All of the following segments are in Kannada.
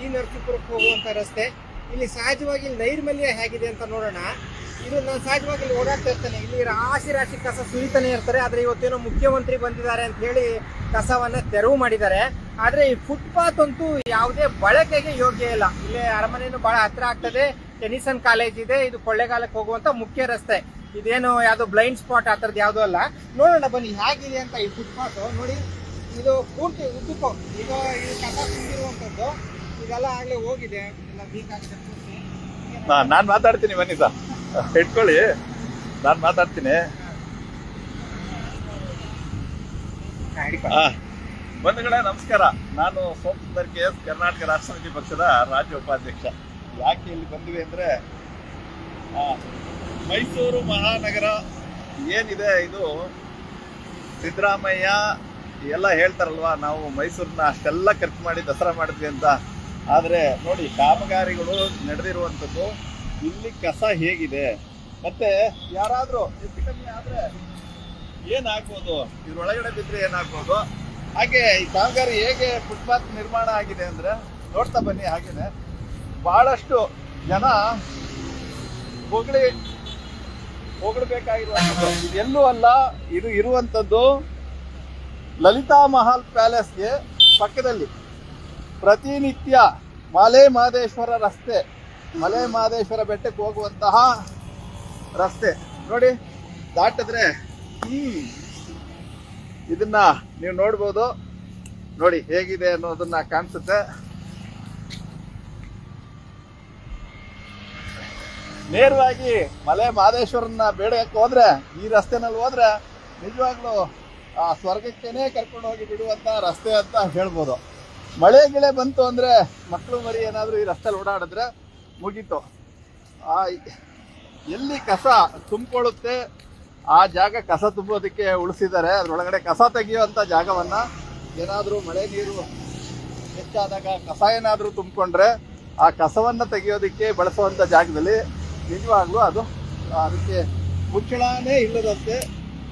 ಟಿ ನರಸೀಪುರಕ್ಕೆ ಹೋಗುವಂತ ರಸ್ತೆ. ಇಲ್ಲಿ ಸಹಜವಾಗಿ ನೈರ್ಮಲ್ಯ ಹೇಗಿದೆ ಅಂತ ನೋಡೋಣ. ಇದು ನಾನು ಸಹಜವಾಗಿ ಇಲ್ಲಿ ಓಡಾಡ್ತಾ ಇರ್ತೇನೆ. ಇಲ್ಲಿ ರಾಶಿ ರಾಶಿ ಕಸ ಸುರಿತಾನೆ ಇರ್ತಾರೆ. ಆದ್ರೆ ಇವತ್ತೇನೋ ಮುಖ್ಯಮಂತ್ರಿ ಬಂದಿದ್ದಾರೆ ಅಂತ ಹೇಳಿ ಕಸವನ್ನ ತೆರವು ಮಾಡಿದ್ದಾರೆ. ಆದ್ರೆ ಈ ಫುಟ್ಪಾತ್ ಅಂತೂ ಯಾವುದೇ ಬಳಕೆಗೆ ಯೋಗ್ಯ ಇಲ್ಲ. ಇಲ್ಲಿ ಅರಮನೆಯನ್ನು ಬಹಳ ಹತ್ತಿರ ಆಗ್ತದೆ. ಟೆನಿಸನ್ ಕಾಲೇಜ್ ಇದೆ. ಇದು ಕೊಳ್ಳೇಗಾಲಕ್ಕೆ ಹೋಗುವಂತ ಮುಖ್ಯ ರಸ್ತೆ. ಇದೇನು ಯಾವ್ದು ಬ್ಲೈಂಡ್ ಸ್ಪಾಟ್ ಆ ಥರದ್ದು ಯಾವುದೂ ಅಲ್ಲ. ನೋಡೋಣ ಬನ್ನಿ, ಹೇಗಿದೆ ಅಂತ ಈ ಫುಟ್ಪಾತ್ ನೋಡಿ, ಇದು ಪೂರ್ತಿ ಉದ್ದಕ್ಕೂ ಈಗ ಇದು ಕಸ ತುಂಬಿರುವಂಥದ್ದು ನಾ- ನಾನ್ ಮಾತಾಡ್ತೀನಿ ಬನ್ನಿ ಸರ್. ಇಟ್ಕೊಳ್ಳಿ. ನಾನು ಮಾತಾಡ್ತೀನಿ. ಬಂಧುಗಳ, ನಮಸ್ಕಾರ. ನಾನು ಸೋಮಸುಂದರ್ ಕೆ ಎಸ್ ಕರ್ನಾಟಕ ರಾಷ್ಟ್ರ ಪಕ್ಷದ ರಾಜ್ಯ ಉಪಾಧ್ಯಕ್ಷ. ಯಾಕೆ ಇಲ್ಲಿ ಬಂದ್ವಿ ಅಂದ್ರೆ ಮೈಸೂರು ಮಹಾನಗರ ಏನಿದೆ ಇದು? ಸಿದ್ದರಾಮಯ್ಯ ಎಲ್ಲ ಹೇಳ್ತಾರಲ್ವಾ, ನಾವು ಮೈಸೂರನ್ನ ಅಷ್ಟೆಲ್ಲ ಖರ್ಚು ಮಾಡಿ ದಸರಾ ಮಾಡಿದ್ವಿ ಅಂತ. ಆದರೆ ನೋಡಿ, ಕಾಮಗಾರಿಗಳು ನಡೆದಿರುವಂಥದ್ದು, ಇಲ್ಲಿ ಕಸ ಹೇಗಿದೆ. ಮತ್ತೆ ಯಾರಾದರೂ ಹೆಚ್ಚು ಕಮ್ಮಿ ಆದರೆ ಏನಾಗ್ಬೋದು? ಇದ್ರೊಳಗಡೆ ಬಿದ್ದರೆ ಏನಾಗ್ಬೋದು? ಹಾಗೆ ಈ ಕಾಮಗಾರಿ ಹೇಗೆ ಫುಟ್ಪಾತ್ ನಿರ್ಮಾಣ ಆಗಿದೆ ಅಂದ್ರೆ, ನೋಡ್ತಾ ಬನ್ನಿ ಹಾಗೇನೆ. ಬಹಳಷ್ಟು ಜನ ಹೊಗಳಿ ಹೊಗಳಬೇಕಾಗಿರುವಂಥದ್ದು ಎಲ್ಲೂ ಅಲ್ಲ, ಇದು ಇರುವಂಥದ್ದು ಲಲಿತಾ ಮಹಲ್ ಪ್ಯಾಲೇಸ್ಗೆ ಪಕ್ಕದಲ್ಲಿ. ಪ್ರತಿನಿತ್ಯ ಮಲೆ ಮಹದೇಶ್ವರ ರಸ್ತೆ, ಮಲೆ ಮಹದೇಶ್ವರ ಬೆಟ್ಟಕ್ಕೆ ಹೋಗುವಂತಹ ರಸ್ತೆ. ನೋಡಿ, ದಾಟಿದ್ರೆ ಇದನ್ನ ನೀವು ನೋಡ್ಬೋದು. ನೋಡಿ, ಹೇಗಿದೆ ಅನ್ನೋದನ್ನ ಕಾಣಿಸುತ್ತೆ. ನೇರವಾಗಿ ಮಲೆ ಮಹದೇಶ್ವರನ್ನ ಬೇಡಕ್ಕೆ ಹೋದ್ರೆ, ಈ ರಸ್ತೆನಲ್ಲಿ ಹೋದ್ರೆ ನಿಜವಾಗ್ಲೂ ಆ ಸ್ವರ್ಗಕ್ಕೇನೆ ಕರ್ಕೊಂಡು ಹೋಗಿ ಬಿಡುವಂತ ರಸ್ತೆ ಅಂತ ಹೇಳ್ಬೋದು. ಮಳೆ ಗಿಳೆ ಬಂತು ಅಂದ್ರೆ ಮಕ್ಕಳು ಮರಿ ಏನಾದರೂ ಈ ರಸ್ತೆಲಿ ಓಡಾಡಿದ್ರೆ ಮುಗೀತು. ಆ, ಎಲ್ಲಿ ಕಸ ತುಂಬಿಕೊಳ್ಳುತ್ತೆ, ಆ ಜಾಗ ಕಸ ತುಂಬೋದಕ್ಕೆ ಉಳಿಸಿದ್ದಾರೆ. ಅದರೊಳಗಡೆ ಕಸ ತೆಗೆಯುವಂಥ ಜಾಗವನ್ನ ಏನಾದರೂ ಮಳೆ ನೀರು ಹೆಚ್ಚಾದಾಗ ಕಸ ಏನಾದರೂ ತುಂಬಿಕೊಂಡ್ರೆ ಆ ಕಸವನ್ನು ತೆಗೆಯೋದಕ್ಕೆ ಬಳಸುವಂಥ ಜಾಗದಲ್ಲಿ ನಿಜವಾಗ್ಲೂ ಅದು ಅದಕ್ಕೆ ಮುಚ್ಚಳನೇ ಇಲ್ಲದಂತೆ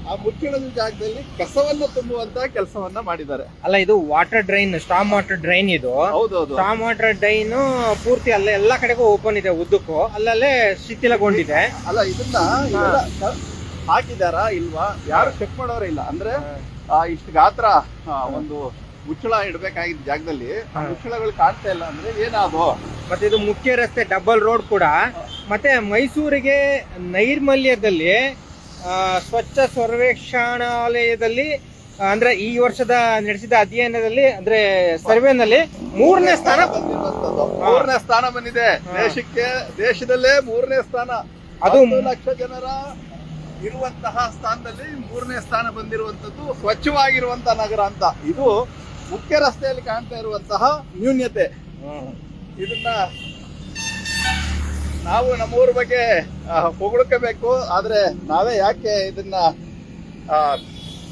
ಆ ಮುಚ್ಚಿಡದ ಜಾಗದಲ್ಲಿ ಕಸವನ್ನು ತುಂಬುವಂತ ಕೆಲಸವನ್ನ ಮಾಡಿದ್ದಾರೆ. ಅಲ್ಲ ಇದು water drain storm water drain ಇದು. ಹೌದೌದು. ಸ್ಟಾಮ್ ವಾಟರ್ ಡ್ರೈನ್ ಪೂರ್ತಿ ಅಲ್ಲೇ ಎಲ್ಲಾ ಕಡೆಗೂ ಓಪನ್ ಇದೆ ಉದ್ದಕ್ಕೂ. ಅಲ್ಲಲ್ಲೇ ಶಿಥಿಲಗೊಂಡಿದೆ. ಅಲ್ಲ ಇದನ್ನ ಹಾಕಿದಾರ ಇಲ್ವಾ? ಯಾರು ಚೆಕ್ ಮಾಡೋರೇ ಇಲ್ಲ. ಅಂದ್ರೆ ಆ, ಇಷ್ಟು ಗಾತ್ರ ಒಂದು ಮುಚ್ಚಳ ಇಡಬೇಕಾಗಿದ್ದ ಜಾಗದಲ್ಲಿ ಮುಚ್ಚಳಗಳು ಕಾಣ್ತಾ ಇಲ್ಲ ಅಂದ್ರೆ ಏನಾದು ಮತ್ತೆ ಇದು ಮುಖ್ಯ ರಸ್ತೆ ಡಬಲ್ ರೋಡ್ ಕೂಡ. ಮತ್ತೆ ಮೈಸೂರಿಗೆ ನೈರ್ಮಲ್ಯದಲ್ಲಿ ಸ್ವಚ್ಛ ಸರ್ವೇಕ್ಷಣಾಲಯದಲ್ಲಿ ಅಂದ್ರೆ ಈ ವರ್ಷದ ನಡೆಸಿದ ಅಧ್ಯಯನದಲ್ಲಿ ಅಂದ್ರೆ ಸರ್ವೆನಲ್ಲಿ ಮೂರನೇ ಸ್ಥಾನ. ಮೂರನೇ ಸ್ಥಾನ ಬಂದಿದೆ. ದೇಶಕ್ಕೆ ದೇಶದಲ್ಲೇ ಮೂರನೇ ಸ್ಥಾನ. ಅದು ಲಕ್ಷ ಜನರ ಇರುವಂತಹ ಸ್ಥಾನದಲ್ಲಿ ಮೂರನೇ ಸ್ಥಾನ ಬಂದಿರುವಂತದ್ದು ಸ್ವಚ್ಛವಾಗಿರುವಂತಹ ನಗರ ಅಂತ. ಇದು ಮುಖ್ಯ ರಸ್ತೆಯಲ್ಲಿ ಕಾಣ್ತಾ ಇರುವಂತಹ ನ್ಯೂನ್ಯತೆ. ಇದನ್ನ ನಾವು ನಮ್ಮೂರ ಬಗ್ಗೆ ಹೊಗಳಕಬೇಕು. ಆದರೆ ನಾವೇ ಯಾಕೆ ಇದನ್ನ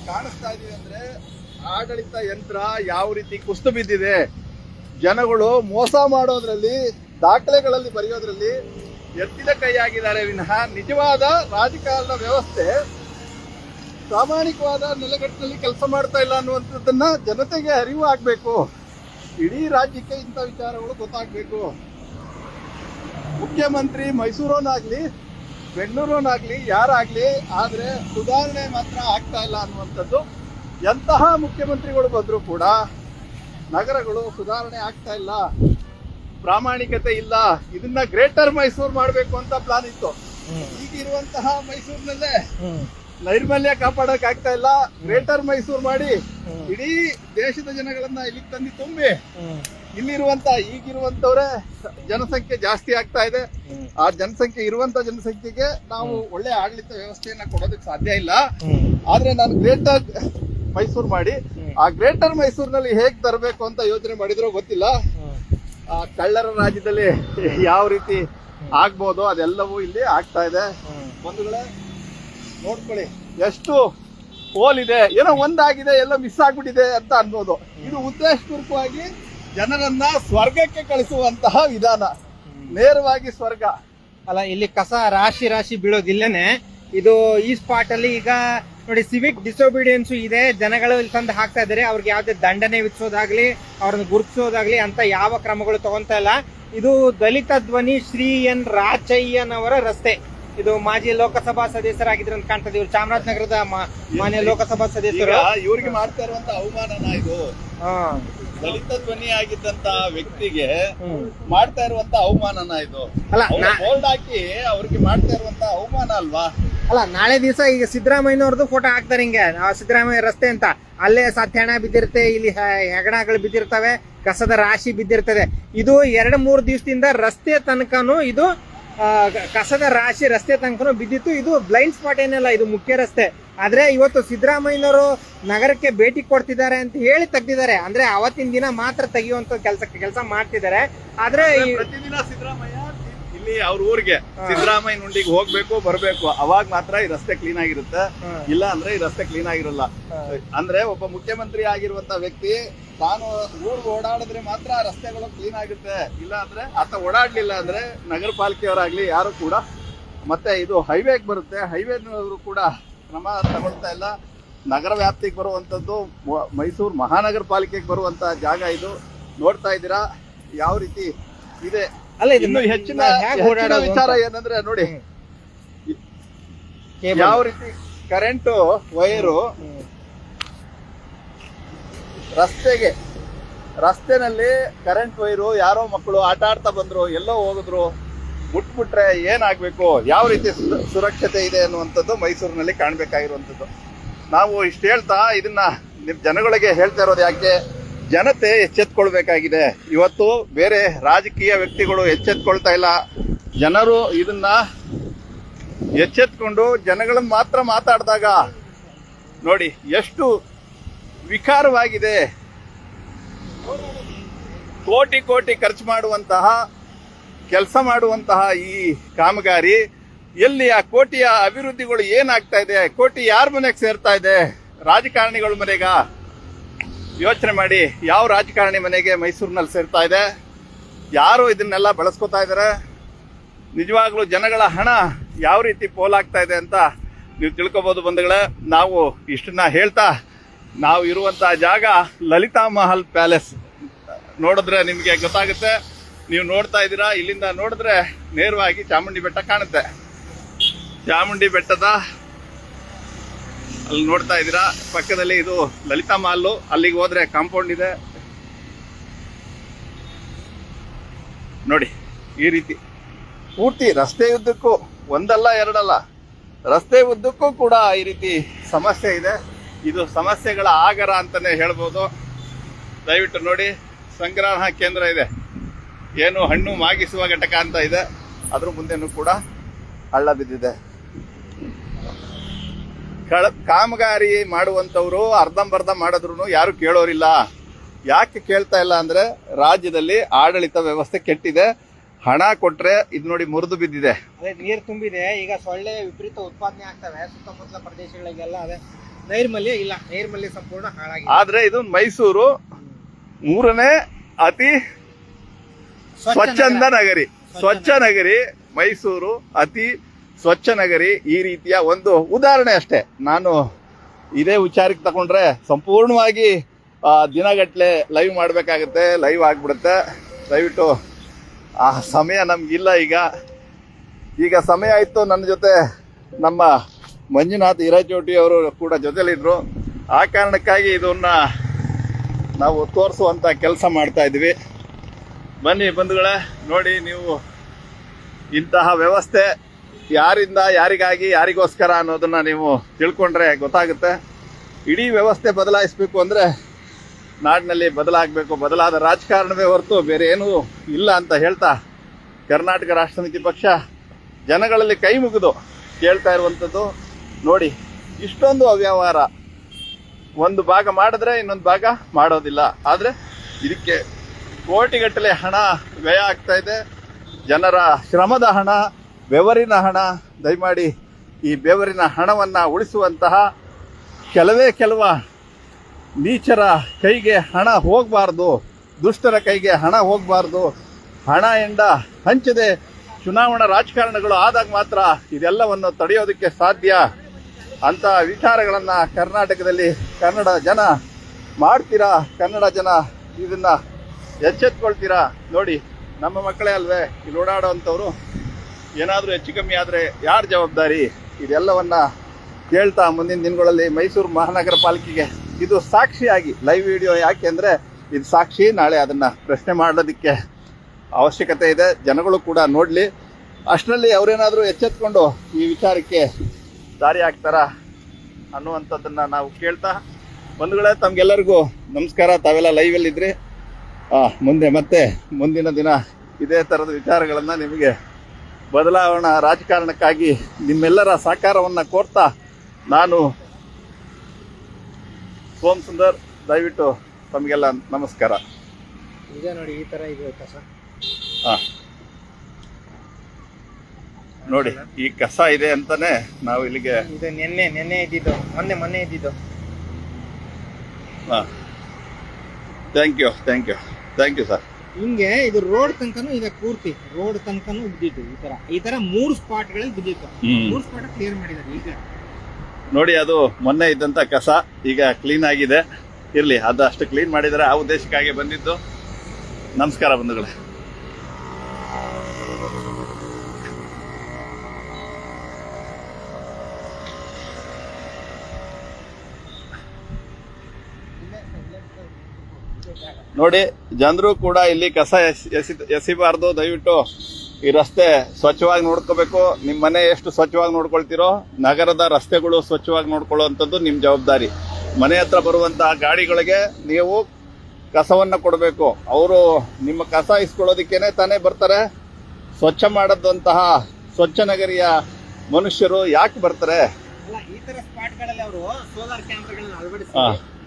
ಕಾಣಿಸ್ತಾ ಇದೀವಿ ಅಂದ್ರೆ ಆಡಳಿತ ಯಂತ್ರ ಯಾವ ರೀತಿ ಕುಸ್ತು ಬಿದ್ದಿದೆ, ಜನಗಳು ಮೋಸ ಮಾಡೋದ್ರಲ್ಲಿ, ದಾಖಲೆಗಳಲ್ಲಿ ಬರೆಯೋದ್ರಲ್ಲಿ ಎತ್ತಿದ ಕೈಯಾಗಿದ್ದಾರೆ. ವಿನಃ ನಿಜವಾದ ರಾಜಕಾರಣ ವ್ಯವಸ್ಥೆ ಪ್ರಾಮಾಣಿಕವಾದ ನೆಲೆಗಟ್ಟಿನಲ್ಲಿ ಕೆಲಸ ಮಾಡ್ತಾ ಇಲ್ಲ ಅನ್ನುವಂಥದ್ದನ್ನ ಜನತೆಗೆ ಅರಿವು ಆಗ್ಬೇಕು. ಇಡೀ ರಾಜ್ಯಕ್ಕೆ ಇಂಥ ವಿಚಾರಗಳು ಗೊತ್ತಾಗ್ಬೇಕು. ಮುಖ್ಯಮಂತ್ರಿ ಮೈಸೂರೋನಾಗ್ಲಿ ಬೆಂಗಳೂರೋನಾಗ್ಲಿ ಯಾರಾಗ್ಲಿ ಆದ್ರೆ ಸುಧಾರಣೆ ಮಾತ್ರ ಆಗ್ತಾ ಇಲ್ಲ ಅನ್ನುವಂಥದ್ದು ಎಂತಹ ಮುಖ್ಯಮಂತ್ರಿಗಳು ಬಂದರೂ ಕೂಡ ನಗರಗಳು ಸುಧಾರಣೆ ಆಗ್ತಾ ಇಲ್ಲ ಪ್ರಾಮಾಣಿಕತೆ ಇಲ್ಲ ಇದನ್ನ ಗ್ರೇಟರ್ ಮೈಸೂರು ಮಾಡಬೇಕು ಅಂತ ಪ್ಲಾನ್ ಇತ್ತು. ಈಗಿರುವಂತಹ ಮೈಸೂರಿನಲ್ಲೇ ನೈರ್ಮಲ್ಯ ಕಾಪಾಡಕ್ ಆಗ್ತಾ ಇಲ್ಲ ಗ್ರೇಟರ್ ಮೈಸೂರು ಮಾಡಿ ಇಡೀ ದೇಶದ ಜನಗಳನ್ನ ಇಲ್ಲಿಗೆ ತಂದು ತುಂಬಿ ಇಲ್ಲಿರುವಂತ ಈಗಿರುವಂತವ್ರೆ ಜನಸಂಖ್ಯೆ ಜಾಸ್ತಿ ಆಗ್ತಾ ಇದೆ. ಆ ಜನಸಂಖ್ಯೆ ಇರುವಂತ ಜನಸಂಖ್ಯೆಗೆ ನಾವು ಒಳ್ಳೆ ಆಡಳಿತ ವ್ಯವಸ್ಥೆಯನ್ನ ಕೊಡೋದಕ್ಕೆ ಸಾಧ್ಯ ಇಲ್ಲ. ಆದ್ರೆ ನಾನು ಗ್ರೇಟರ್ ಮೈಸೂರು ಮಾಡಿ ಆ ಗ್ರೇಟರ್ ಮೈಸೂರಿನಲ್ಲಿ ಹೇಗ್ ತರಬೇಕು ಅಂತ ಯೋಚನೆ ಮಾಡಿದ್ರೋ ಗೊತ್ತಿಲ್ಲ. ಆ ಕಳ್ಳರ ರಾಜ್ಯದಲ್ಲಿ ಯಾವ ರೀತಿ ಆಗ್ಬೋದು ಅದೆಲ್ಲವೂ ಇಲ್ಲಿ ಆಗ್ತಾ ಇದೆ. ಬಂಧುಗಳೇ ನೋಡ್ಕೊಳ್ಳಿ ಎಷ್ಟು ಹೋಲ್ ಇದೆ ಏನೋ ಒಂದಾಗಿದೆ ಎಲ್ಲ ಮಿಸ್ ಆಗ್ಬಿಟ್ಟಿದೆ ಅಂತ ಅನ್ಬೋದು. ಇದು ಉದ್ದೇಶಪೂರ್ವಕವಾಗಿ ಜನರನ್ನ ಸ್ವರ್ಗಕ್ಕೆ ಕಳಿಸುವಂತಹ ವಿಧಾನ. ನೇರವಾಗಿ ಸ್ವರ್ಗ. ಅಲ್ಲ ಇಲ್ಲಿ ಕಸ ರಾಶಿ ರಾಶಿ ಬೀಳೋದಿಲ್ಲನೆ ಇದು ಈ ಸ್ಪಾಟ್ ಅಲ್ಲಿ ಈಗ ನೋಡಿ ಸಿವಿಕ್ ಡಿಸೋಬಿಡಿಯನ್ಸ್ ಇದೆ. ಜನಗಳು ಇಲ್ಲಿ ತಂದು ಹಾಕ್ತಾ ಇದ್ದಾರೆ. ಅವ್ರಿಗೆ ಯಾವುದೇ ದಂಡನೆ ವಿಧಿಸೋದಾಗ್ಲಿ ಅವ್ರನ್ನ ಗುರುತಿಸೋದಾಗ್ಲಿ ಅಂತ ಯಾವ ಕ್ರಮಗಳು ತಗೊಂತ ಇಲ್ಲ. ಇದು ದಲಿತ ಧ್ವನಿ ಶ್ರೀ ಎನ್ ರಾಚಯ್ಯನ್ ಅವರ ರಸ್ತೆ. ಇದು ಮಾಜಿ ಲೋಕಸಭಾ ಸದಸ್ಯರಾಗಿದ್ರು ಅಂತ ಕಾಣ್ತದೆ. ಇವ್ರು ಚಾಮರಾಜನಗರದ ಮಾನ್ಯ ಲೋಕಸಭಾ ಸದಸ್ಯರು. ಇವರಿಗೆ ಮಾಡ್ತಾ ಇರುವಂತ ಅವಮಾನನ ಇದು. ಹಾ. ದಲಿತ ಧ್ವನಿ ಆಗಿದ್ದಂತ ವ್ಯಕ್ತಿಗೆ. ಮಾಡ್ತಾ ಇರುವಂತ ಅವಮಾನನ ಇದು. ಬೋಲ್ಡ್ ಹಾಕಿ ಅವ್ರಿಗೆ ಮಾಡ್ತಾ ಇರುವಂತ ಅವಮಾನ ಅಲ್ವಾ? ಅಲ್ಲ ನಾಳೆ ದಿವಸ ಈಗ ಸಿದ್ದರಾಮಯ್ಯನವ್ರದ್ದು ಫೋಟೋ ಹಾಕ್ತಾರೆ ಹಿಂಗೆ. ಸಿದ್ದರಾಮಯ್ಯ ರಸ್ತೆ ಅಂತ. ಅಲ್ಲೇ ಸಾಧ್ಯಣ ಬಿದ್ದಿರುತ್ತೆ ಇಲ್ಲಿ ಹೆಗಣಗಳು ಬಿದ್ದಿರ್ತವೆ ಕಸದ ರಾಶಿ ಬಿದ್ದಿರ್ತದೆ. ಇದು ಎರಡು ಮೂರು ದಿವಸದಿಂದ ರಸ್ತೆ ತನಕನು ಇದು ಕಸದ ರಾಶಿ ರಸ್ತೆ ತನಕನು ಬಿದ್ದಿತ್ತು. ಇದು ಬ್ಲೈಂಡ್ ಸ್ಪಾಟ್ ಏನಲ್ಲ ಇದು ಮುಖ್ಯ ರಸ್ತೆ. ಆದ್ರೆ ಇವತ್ತು ಸಿದ್ದರಾಮಯ್ಯನವರು ನಗರಕ್ಕೆ ಭೇಟಿ ಕೊಡ್ತಿದ್ದಾರೆ ಅಂತ ಹೇಳಿ ತೆಗ್ದಿದ್ದಾರೆ. ಅಂದ್ರೆ ಅವತ್ತಿನ ದಿನ ಮಾತ್ರ ತೆಗೆಯುವಂತ ಕೆಲಸ ಕೆಲಸ ಮಾಡ್ತಿದ್ದಾರೆ. ಆದ್ರೆ ಪ್ರತಿದಿನ ಸಿದ್ದರಾಮಯ್ಯ ಇಲ್ಲಿ ಅವ್ರ ಊರಿಗೆ ಸಿದ್ದರಾಮಯ್ಯ ನುಂಡಿಗೆ ಹೋಗ್ಬೇಕು ಬರ್ಬೇಕು. ಅವಾಗ ಮಾತ್ರ ಈ ರಸ್ತೆ ಕ್ಲೀನ್ ಆಗಿರುತ್ತೆ. ಇಲ್ಲ ಅಂದ್ರೆ ಈ ರಸ್ತೆ ಕ್ಲೀನ್ ಆಗಿರಲ್ಲ. ಅಂದ್ರೆ ಒಬ್ಬ ಮುಖ್ಯಮಂತ್ರಿ ಆಗಿರುವಂತ ವ್ಯಕ್ತಿ ತಾನು ಊರ್ ಓಡಾಡಿದ್ರೆ ಮಾತ್ರ ಆ ರಸ್ತೆಗಳು ಕ್ಲೀನ್ ಆಗುತ್ತೆ. ಇಲ್ಲ ಅಂದ್ರೆ ಆತ ಓಡಾಡ್ಲಿಲ್ಲ ಅಂದ್ರೆ ನಗರ ಪಾಲಿಕೆಯವರಾಗ್ಲಿ ಯಾರು ಕೂಡ ಮತ್ತೆ ಇದು ಹೈವೇಗ್ ಬರುತ್ತೆ. ಹೈವೇನವರು ಕೂಡ ಕ್ರಮ ತಗೊಳ್ತಾ ಇಲ್ಲ. ನಗರ ವ್ಯಾಪ್ತಿಗೆ ಬರುವಂತದ್ದು ಮ- ಮೈಸೂರು ಮಹಾನಗರ ಪಾಲಿಕೆಗೆ ಬರುವಂತಹ ಜಾಗ ಇದು. ನೋಡ್ತಾ ಇದ್ದೀರಾ? ಯಾವ ರೀತಿ ಇದೆ? ಅಲ್ಲ ಇನ್ನು ಹೆಚ್ಚಿನ ವಿಚಾರ ಏನಂದ್ರೆ ನೋಡಿ. ಯಾವ ರೀತಿ ಕರೆಂಟ್ ವೈರು ರಸ್ತೆಗೆ ರಸ್ತೆನಲ್ಲಿ ಕರೆಂಟ್ ವೈರು ಯಾರೋ ಮಕ್ಕಳು ಆಟ ಆಡ್ತಾ ಬಂದ್ರು ಎಲ್ಲೋ ಹೋಗಿದ್ರು. ಮುಟ್ಬಿಟ್ರೆ ಏನಾಗಬೇಕು? ಯಾವ ರೀತಿ ಸುರಕ್ಷತೆ ಇದೆ ಅನ್ನುವಂಥದ್ದು ಮೈಸೂರಿನಲ್ಲಿ ಕಾಣಬೇಕಾಗಿರುವಂಥದ್ದು. ನಾವು ಇಷ್ಟು ಹೇಳ್ತಾ ಇದನ್ನ ನಿಮ್ಮ ಜನಗಳಿಗೆ ಹೇಳ್ತಾ ಇರೋದು ಯಾಕೆ? ಜನತೆ ಎಚ್ಚೆತ್ಕೊಳ್ಬೇಕಾಗಿದೆ. ಇವತ್ತು ಬೇರೆ ರಾಜಕೀಯ ವ್ಯಕ್ತಿಗಳು ಎಚ್ಚೆತ್ಕೊಳ್ತಾ ಇಲ್ಲ. ಜನರು ಇದನ್ನ ಎಚ್ಚೆತ್ಕೊಂಡು ಜನಗಳನ್ನ ಮಾತ್ರ ಮಾತಾಡಿದಾಗ ನೋಡಿ ಎಷ್ಟು ವಿಕಾರವಾಗಿದೆ. ಕೋಟಿ ಕೋಟಿ ಖರ್ಚು ಮಾಡುವಂತಹ ಕೆಲಸ ಮಾಡುವಂತಹ ಈ ಕಾಮಗಾರಿ, ಎಲ್ಲಿ ಆ ಕೋಟಿಯ ಅಭಿವೃದ್ಧಿಗಳು ಏನಾಗ್ತಾ ಇದೆ, ಕೋಟಿ ಯಾರ ಮನೆಗೆ ಸೇರ್ತಾ ಇದೆ, ರಾಜಕಾರಣಿಗಳ ಮನೆಗ? ಯೋಚನೆ ಮಾಡಿ, ಯಾವ ರಾಜಕಾರಣಿ ಮನೆಗೆ ಮೈಸೂರಿನಲ್ಲಿ ಸೇರ್ತಾ ಇದೆ? ಯಾರು ಇದನ್ನೆಲ್ಲ ಬಳಸ್ಕೊತಾ ಇದ್ದಾರೆ ನಿಜವಾಗ್ಲೂ ಜನಗಳ ಹಣ ಯಾವ ರೀತಿ ಪೋಲಾಗ್ತಾ ಇದೆ ಅಂತ ನೀವು ತಿಳ್ಕೊಬೋದು ಬಂಧುಗಳೇ. ನಾವು ಇಷ್ಟನ್ನ ಹೇಳ್ತಾ, ನಾವು ಇರುವಂತಹ ಜಾಗ ಲಲಿತಾ ಮಹಲ್ ಪ್ಯಾಲೇಸ್ ನೋಡಿದ್ರೆ ನಿಮಗೆ ಗೊತ್ತಾಗುತ್ತೆ. ನೀವು ನೋಡ್ತಾ ಇದ್ದೀರಾ? ಇಲ್ಲಿಂದ ನೋಡಿದ್ರೆ ನೇರವಾಗಿ ಚಾಮುಂಡಿ ಬೆಟ್ಟ ಕಾಣುತ್ತೆ. ಚಾಮುಂಡಿ ಬೆಟ್ಟದ ಅಲ್ಲಿ ನೋಡ್ತಾ ಇದ್ದೀರಾ? ಪಕ್ಕದಲ್ಲಿ ಇದು ಲಲಿತಾ ಮಾಲು ಅಲ್ಲಿಗೆ ಹೋದ್ರೆ ಕಾಂಪೌಂಡ್ ಇದೆ. ನೋಡಿ, ಈ ರೀತಿ. ಪೂರ್ತಿ ರಸ್ತೆ ಉದ್ದಕ್ಕೂ ಒಂದಲ್ಲ ಎರಡಲ್ಲ, ರಸ್ತೆ ಉದ್ದಕ್ಕೂ ಕೂಡ ಈ ರೀತಿ ಸಮಸ್ಯೆ ಇದೆ. ಇದು ಸಮಸ್ಯೆಗಳ ಆಗರ ಅಂತಾನೆ ಹೇಳ್ಬೋದು. ದಯವಿಟ್ಟು ನೋಡಿ ಸಂಗ್ರಹ ಕೇಂದ್ರ ಇದೆ. ಏನು ಹಣ್ಣು ಮಾಗಿಸುವ ಘಟಕ ಅಂತ ಇದೆ. ಅದ್ರ ಮುಂದೆನೂ ಕೂಡ ಹಳ್ಳ ಬಿದ್ದಿದೆ. ಕಳ ಕಾಮಗಾರಿ ಮಾಡುವಂಥವ್ರು ಅರ್ಧಂಬರ್ಧ ಮಾಡಿದ್ರು ಯಾರು ಕೇಳೋರಿಲ್ಲ. ಯಾಕೆ ಕೇಳ್ತಾ ಇಲ್ಲ ಅಂದ್ರೆ ರಾಜ್ಯದಲ್ಲಿ ಆಡಳಿತ ವ್ಯವಸ್ಥೆ ಕೆಟ್ಟಿದೆ. ಹಣ ಕೊಟ್ರೆ ಇದು ನೋಡಿ ಮುರಿದು ಬಿದ್ದಿದೆ. ಅದೇ ನೀರು ತುಂಬಿದೆ ಈಗ ಸೊಳ್ಳೆ ವಿಪರೀತ ಉತ್ಪಾದನೆ ಆಗ್ತವೆ ಸುತ್ತಮುತ್ತಲ ಪ್ರದೇಶಗಳಿಗೆಲ್ಲ ಅದೇ. ನೈರ್ಮಲ್ಯ ಇಲ್ಲ ನೈರ್ಮಲ್ಯ ಸಂಪೂರ್ಣ ಹಾಳಾಗಿದೆ. ಆದ್ರೆ ಇದು ಮೈಸೂರು ಮೂರನೇ ಅತಿ ಸ್ವಚ್ಛಂದ ನಗರಿ. ಸ್ವಚ್ಛ ನಗರಿ ಮೈಸೂರು ಅತಿ ಸ್ವಚ್ಛ ನಗರಿ ಈ ರೀತಿಯ ಒಂದು ಉದಾಹರಣೆ ಅಷ್ಟೇ. ನಾನು ಇದೇ ವಿಚಾರಕ್ಕೆ ತಗೊಂಡ್ರೆ ಸಂಪೂರ್ಣವಾಗಿ ದಿನಗಟ್ಟಲೆ ಲೈವ್ ಮಾಡಬೇಕಾಗತ್ತೆ ಲೈವ್ ಆಗ್ಬಿಡುತ್ತೆ. ದಯವಿಟ್ಟು ಆ ಸಮಯ ನಮಗಿಲ್ಲ ಈಗ. ಈಗ ಸಮಯ ಆಯಿತು ನನ್ನ ಜೊತೆ ನಮ್ಮ ಮಂಜುನಾಥ್ ಹಿರಾಚೋಟಿ ಅವರು ಕೂಡ ಜೊತೆಲಿದ್ರು. ಆ ಕಾರಣಕ್ಕಾಗಿ ಇದನ್ನ ನಾವು ತೋರಿಸುವಂಥ ಕೆಲಸ ಮಾಡ್ತಾ ಇದ್ವಿ ಬನ್ನಿ ಬಂಧುಗಳೇ, ನೋಡಿ ನೀವು ಇಂತಹ ವ್ಯವಸ್ಥೆ ಯಾರಿಂದ, ಯಾರಿಗಾಗಿ, ಯಾರಿಗೋಸ್ಕರ ಅನ್ನೋದನ್ನ ನೀವು ತಿಳ್ಕೊಂಡ್ರೆ ಗೊತ್ತಾಗುತ್ತೆ. ಇಡೀ ವ್ಯವಸ್ಥೆ ಬದಲಾಯಿಸಬೇಕು ಅಂದ್ರೆ ನಾಡಿನಲ್ಲಿ ಬದಲಾಗಬೇಕು, ಬದಲಾದ ರಾಜಕಾರಣವೇ ಹೊರತು ಬೇರೆ ಏನೂ ಇಲ್ಲ ಅಂತ ಹೇಳ್ತಾ ಕರ್ನಾಟಕ ರಾಷ್ಟ್ರ ಸಮಿತಿ ಪಕ್ಷ ಜನಗಳಲ್ಲಿ ಕೈ ಮುಗಿದು ಕೇಳ್ತಾ ಇರುವಂಥದ್ದು. ನೋಡಿ, ಇಷ್ಟೊಂದು ಅವ್ಯವಹಾರ. ಒಂದು ಭಾಗ ಮಾಡಿದ್ರೆ ಇನ್ನೊಂದು ಭಾಗ ಮಾಡೋದಿಲ್ಲ. ಆದರೆ ಇದಕ್ಕೆ ಕೋಟಿಗಟ್ಟಲೆ ಹಣ ವ್ಯಯ ಆಗ್ತಾ ಇದೆ. ಜನರ ಶ್ರಮದ ಹಣ, ಬೆವರಿನ ಹಣ, ದಯಮಾಡಿ ಈ ಬೆವರಿನ ಹಣವನ್ನು ಉಳಿಸುವಂತಹ ಕೆಲವೇ ಕೆಲವ ನೀಚರ ಕೈಗೆ ಹಣ ಹೋಗಬಾರ್ದು, ದುಷ್ಟರ ಕೈಗೆ ಹಣ ಹೋಗಬಾರ್ದು, ಹಣ ಎಂಡ ಹಂಚದೆ ಚುನಾವಣಾ ರಾಜಕಾರಣಗಳು ಆದಾಗ ಮಾತ್ರ ಇದೆಲ್ಲವನ್ನು ತಡೆಯೋದಕ್ಕೆ ಸಾಧ್ಯ ಅಂತ ವಿಚಾರಗಳನ್ನು ಕರ್ನಾಟಕದಲ್ಲಿ ಕನ್ನಡ ಜನ ಮಾಡ್ತೀರಾ? ಕನ್ನಡ ಜನ ಇದನ್ನ ಎಚ್ಚೆತ್ಕೊಳ್ತೀರಾ? ನೋಡಿ ನಮ್ಮ ಮಕ್ಕಳೇ ಅಲ್ವೇ ಇಲ್ಲಿ ಓಡಾಡೋವಂಥವ್ರು. ಏನಾದರೂ ಹೆಚ್ಚು ಕಮ್ಮಿ ಆದರೆ ಯಾರು ಜವಾಬ್ದಾರಿ? ಇದೆಲ್ಲವನ್ನ ಕೇಳ್ತಾ ಮುಂದಿನ ದಿನಗಳಲ್ಲಿ ಮೈಸೂರು ಮಹಾನಗರ ಪಾಲಿಕೆಗೆ ಇದು ಸಾಕ್ಷಿಯಾಗಿ ಲೈವ್ ವಿಡಿಯೋ ಯಾಕೆ ಅಂದರೆ ಇದು ಸಾಕ್ಷಿ ನಾಳೆ ಅದನ್ನು ಪ್ರಶ್ನೆ ಮಾಡೋದಕ್ಕೆ ಅವಶ್ಯಕತೆ ಇದೆ. ಜನಗಳು ಕೂಡ ನೋಡಲಿ. ಅಷ್ಟರಲ್ಲಿ ಅವರೇನಾದರೂ ಎಚ್ಚೆತ್ಕೊಂಡು ಈ ವಿಚಾರಕ್ಕೆ ದಾರಿ ಆಗ್ತಾರಾ ಅನ್ನುವಂಥದ್ದನ್ನು ನಾವು ಕೇಳ್ತಾ. ಬಂಧುಗಳೇ ತಮಗೆಲ್ಲರಿಗೂ ನಮಸ್ಕಾರ. ತಾವೆಲ್ಲ ಲೈವಲ್ಲಿ ಇದ್ರಿ ಆ, ಮುಂದೆ ಮತ್ತೆ ಮುಂದಿನ ದಿನ ಇದೇ ಥರದ ವಿಚಾರಗಳನ್ನು ನಿಮಗೆ ಬದಲಾವಣಾ ರಾಜಕಾರಣಕ್ಕಾಗಿ ನಿಮ್ಮೆಲ್ಲರ ಸಹಕಾರವನ್ನು ಕೋರ್ತಾ ನಾನು ಸೋಮ್ ಸುಂದರ್ ದಯವಿಟ್ಟು ತಮಗೆಲ್ಲ ನಮಸ್ಕಾರ. ನಿಜ ನೋಡಿ ಈ ತರ ಇದೆ ಕಸ. ಹಾಂ ನೋಡಿ ಈ ಕಸ ಇದೆ ಅಂತಾನೆ ನಾವು ಇಲ್ಲಿಗೆ ಇದು ನಿನ್ನೆ ನಿನ್ನೆ ಇದ್ದಿದ್ದು. ಮೊನ್ನೆ ಮೊನ್ನೆ ಇದ್ದಿದ್ದು. ಹಾಂ thank you thank you thank you sir ಹಿಂಗೆ ಇದು ರೋಡ್ ತನಕನೂ ಇದೆ ಪೂರ್ತಿ. ರೋಡ್ ತನಕನೂ ಬಿದ್ದಿತ್ತು ಈ ತರ. ಈ ತರ ಮೂರು ಸ್ಪಾಟ್ಗಳಲ್ಲಿ ಬಿದ್ದಿತ್ತು ಹ್ಮ್. ಮೂರು ಸ್ಪಾಟ್ ಕ್ಲಿಯರ್ ಮಾಡಿದ್ದಾರೆ ಈಗ. ನೋಡಿ ಅದು ಮೊನ್ನೆ ಇದ್ದಂತ ಕಸ ಈಗ ಕ್ಲೀನ್ ಆಗಿದೆ. ಇರ್ಲಿ ಅದು ಅಷ್ಟು ಕ್ಲೀನ್ ಮಾಡಿದರೆ ಆ ಉದ್ದೇಶಕ್ಕಾಗಿ ಬಂದಿದ್ದು. ನಮಸ್ಕಾರ ಬಂಧುಗಳೇ. ನೋಡಿ ಜನರು ಕೂಡ ಇಲ್ಲಿ ಕಸ ಎಸ್- ಎಸಿ ಎಸಿಬಾರ್ದು ದಯವಿಟ್ಟು ಈ ರಸ್ತೆ ಸ್ವಚ್ಛವಾಗಿ ನೋಡ್ಕೋಬೇಕು. ನಿಮ್ಮ ಮನೆ ಎಷ್ಟು ಸ್ವಚ್ಛವಾಗಿ ನೋಡ್ಕೊಳ್ತಿರೋ ನಗರದ ರಸ್ತೆಗಳು ಸ್ವಚ್ಛವಾಗಿ ನೋಡ್ಕೊಳ್ಳುವಂಥದ್ದು ನಿಮ್ಮ ಜವಾಬ್ದಾರಿ. ಮನೆ ಹತ್ರ ಬರುವಂತಹ ಗಾಡಿಗಳಿಗೆ ನೀವು ಕಸವನ್ನು ಕೊಡಬೇಕು. ಅವರು ನಿಮ್ಮ ಕಸ ಇಸ್ಕೊಳ್ಳೋದಕ್ಕೇನೆ ತಾನೇ ಬರ್ತಾರೆ. ಸ್ವಚ್ಛ ಮಾಡದಂತಹ ಸ್ವಚ್ಛ ನಗರಿಯ ಮನುಷ್ಯರು ಯಾಕೆ ಬರ್ತಾರೆ? ಈ ತರ ಸ್ಪಾಟ್ಗಳಲ್ಲಿ ಅವರು ಸೋಲಾರ್ ಕ್ಯಾಮ್ರಾಗಳನ್ನ ಅಳವಡಿಸಿ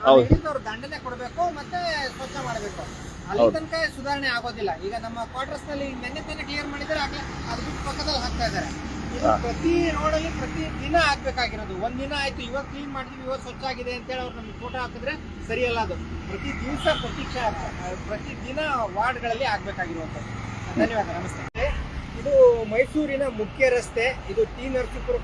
ಅವ್ರು ದಂಡನೆ ಕೊಡಬೇಕು ಮತ್ತೆ ಸ್ವಚ್ಛ ಮಾಡಬೇಕು. ಅಲ್ಲಿ ತನಕ ಸುಧಾರಣೆ ಆಗೋದಿಲ್ಲ. ಈಗ ನಮ್ಮ ಕ್ವಾರ್ಟರ್ಸ್ನಲ್ಲಿ ನೆನ್ನೆ ತಾನೇ ಕ್ಲಿಯರ್ ಮಾಡಿದ್ರೆ ಅದು ಬಿಟ್ಟು ಪಕ್ಕದಲ್ಲಿ ಹಾಕ್ತಾ ಇದ್ದಾರೆ. ಇದು ಪ್ರತಿ ರೋಡ್ ಅಲ್ಲಿ ಪ್ರತಿ ದಿನ ಹಾಕ್ಬೇಕಾಗಿರೋದು. ಒಂದ್ ದಿನ ಆಯ್ತು ಇವಾಗ ಕ್ಲೀನ್ ಮಾಡಿದ್ವಿ ಇವತ್ತು ಸ್ವಚ್ಛ ಆಗಿದೆ ಅಂತ ಹೇಳಿ ಅವ್ರು ನಮ್ಗೆ ಫೋಟೋ ಹಾಕಿದ್ರೆ ಸರಿಯಲ್ಲ ಅದು. ಪ್ರತಿ ದಿವಸ ಪ್ರತಿ ಪ್ರತಿ ದಿನ ವಾರ್ಡ್ಗಳಲ್ಲಿ ಆಗ್ಬೇಕಾಗಿರುವಂಥದ್ದು ಧನ್ಯವಾದ ನಮಸ್ತೆ. ಇದು ಮೈಸೂರಿನ ಮುಖ್ಯ ರಸ್ತೆ ಇದು ಟಿ ನರಸೀಪುರ